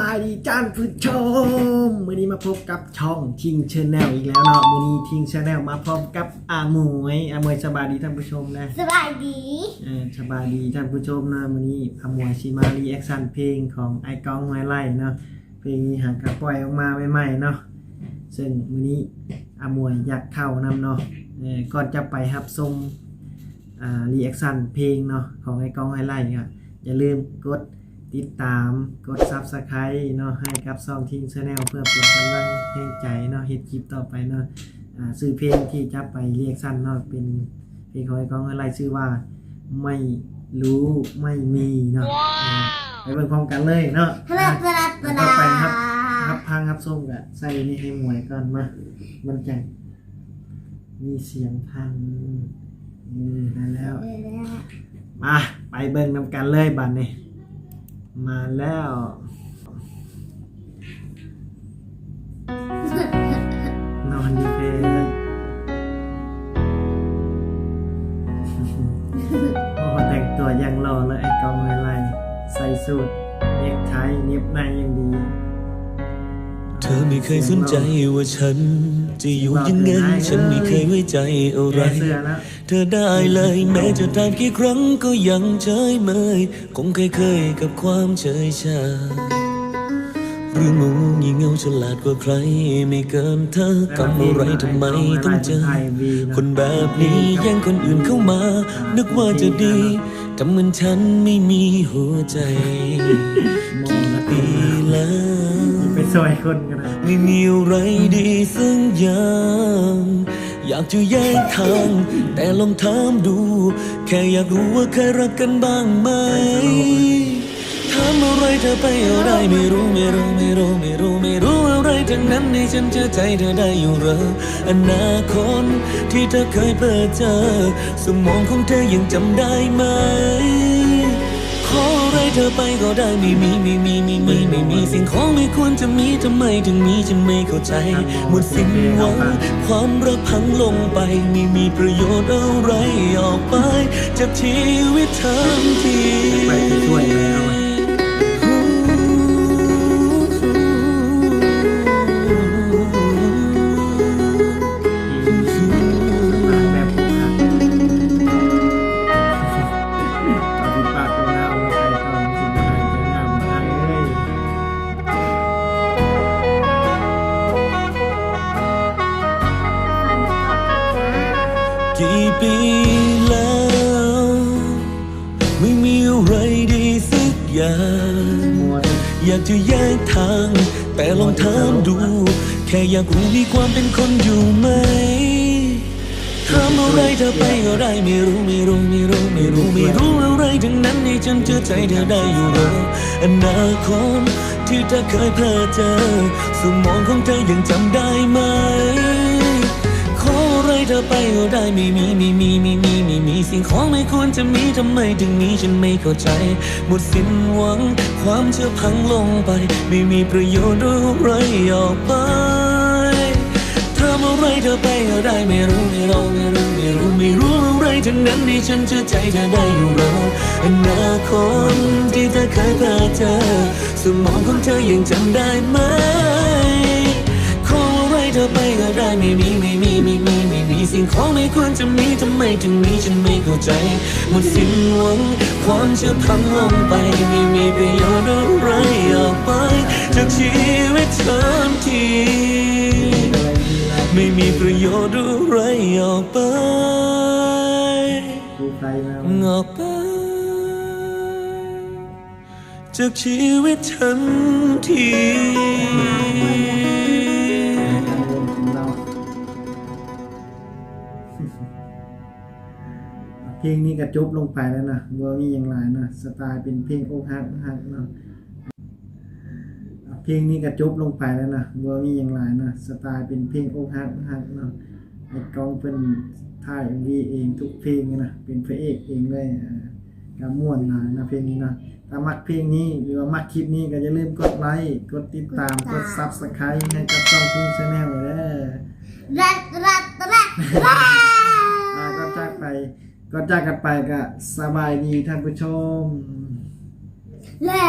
บายดีจ้านผู้ชมมือนี้มาพบกับช่องทิงชาแนลอีกแล้วเนาะมือนี้ทิงชาแนลมาพร้อมกับอาหมวยอาหมวยสบายดีท่านผู้ชมนะสบายดีเออสบายดีท่านผู้ชมนะมือนี้อาหมวยชิมารีแอคชั่นเพลงของไอกองไม้ไล่เนาะเพลงนี้หางกระปล่อยออกมาใหม่ๆเนาะซึ่งมือนี้อาหมวยอยากเข้านำเนาะเออก่อนจะไปรับชมอ่ารีแอคชั่นเพลงเนาะของไอกองไม้ไล่ก็อย่าลืมกด ติดตามกด Subscribe เนาะให้กับซองทิงชาแนลเพื่อเป็นกำลังแห่งใจเนาะเฮ็ดคลิปต่อไปเนาะอ่าซื้อเพลงที่จะไปเรียกสั้นเนาะเป็นเพลงของไอ้กองอะไรชื่อว่าไม่รู้ไม่มีเนาะอ่าไปเบิ่งพร้อมกันเลยเนาะฮัลโหลอะตลาดตแล้วลาก็ดไปครับครับพังครับส้มกะใส่นี่ให้หมวยก่อนมา มันจะมีเสียงพังนี่นั่นแล้ว มา ไปเบิ่งนำกันเลยบัดนี้ มาแล้ว นอนอยู่เพลงโอ้แต่งตัวยังรอเลยไอ้กองอะไรใส่สูทเน็กไทเน็บในยังดี เธอไม่เคยสนใจว่าฉัน จะอยู่ยังไง ฉันไม่เคยไว้ใจอะไรแก เสื้อแล้วเธอได้เลย แม้จะถามกี่ครั้งก็ยังเฉยเมย คงเคยเคยกับความเฉยชาหรืองูงีเง่าฉลาดกว่าใคร ไม่เกินเธอกำอะไรทำไมต้องเจอ คนแบบนี้แย่งคนอื่นเข้ามา นึกว่าจะดีทำเหมือนฉันไม่มีหัวใจมองแล้วปีแล้วไปซอยคนกันนะไม่มีอะไรดีสักอย่าง อยากจะแยกทาง แต่ลองถามดู แค่อยากรู้ว่าเคยรักกันบ้างไหมถามอะไรเธอไปอะไรไม่รู้ไม่รู้ไม่รู้ไม่รู้ไม่รู้อะไรทั้งนั้นในฉันเชื่อใจเธอได้อยู่หรออนาคตที่เธอเคยเปิดเจอ สมองของเธอยังจำได้ไหมขออะไรเธอไปก็ได้ไม่มีไม่มี สิ่งของไม่ควรจะมีทำไมถึงมีฉันไม่เข้าใจหมดสิ้นหวังความรักพังลงไปไม่มีประโยชน์อะไรออกไปจากชีวิตทั้งที จะแยกทาง แต่ลองถามดู แค่อยากรู้มีความเป็นคนอยู่ไหมถามอะไรเธอไปก็ได้ไม่รู้ไม่รู้ไม่รู้ไม่รู้ไม่รู้อะไรทั้งนั้นให้ฉันเชื่อใจเธอได้อยู่หรออนาคตที่เธอเคยเพลอเจอสมองของเธอยังจำได้ไหมขออะไรเธอไปก็ได้ไม่มีไม่มีไม่มี ของไม่ควรจะมีทำไมถึงมีฉันไม่เข้าใจ หมดสิ้นหวัง ความเชื่อพังลงไป ไม่มีประโยชน์อะไรออกไปทำอะไรเธอไปก็ได้ไม่รู้ไม่รู้ไม่รู้ไม่รู้ไม่รู้อะไรทั้งนั้นที่ฉันเชื่อใจเธอได้อยู่แล้วอนาคตที่เธอเคยพาเจอสมองของเธอยังจำได้ไหม ไรเธอไปก็ได้ไม่มีไม่มีไม่มีไม่มีสิ่งของไม่ควรจะมีทำไมถึงมีฉันไม่เข้าใจหมดสิ้นหวังความเชื่อพังลงไปไม่มีประโยชน์อะไรออกไปจากชีวิตฉันทีไม่มีประโยชน์อะไรออกไปออกไปจากชีวิตฉันที เพลงนี้ก็จบลงไปแล้วนะว่ามีอย่างไรนะสไตล์เป็นเพลงอกหักอกหักเนาะเพลงนี้ก็จบลงไปแล้วนะว่ามีอย่างไรนะสไตล์เป็นเพลงอกหักอกหักเนาะไอ้กองเป็นถ่ายวีเองทุกเพลงเลยนะเป็นพระเอกเองเลยอ่าก็ม่วนหลายนะเพลงนี้นะถ้ามักเพลงนี้หรือว่ามักคลิปนี้ก็อย่าลืมกดไลค์กดติดตามกดซับสไครต์ให้กับช่องพิงชาแนลเลยเด้อรัดรัดรัด ก็จากกันไปก็สบายดีท่านผู้ชม และ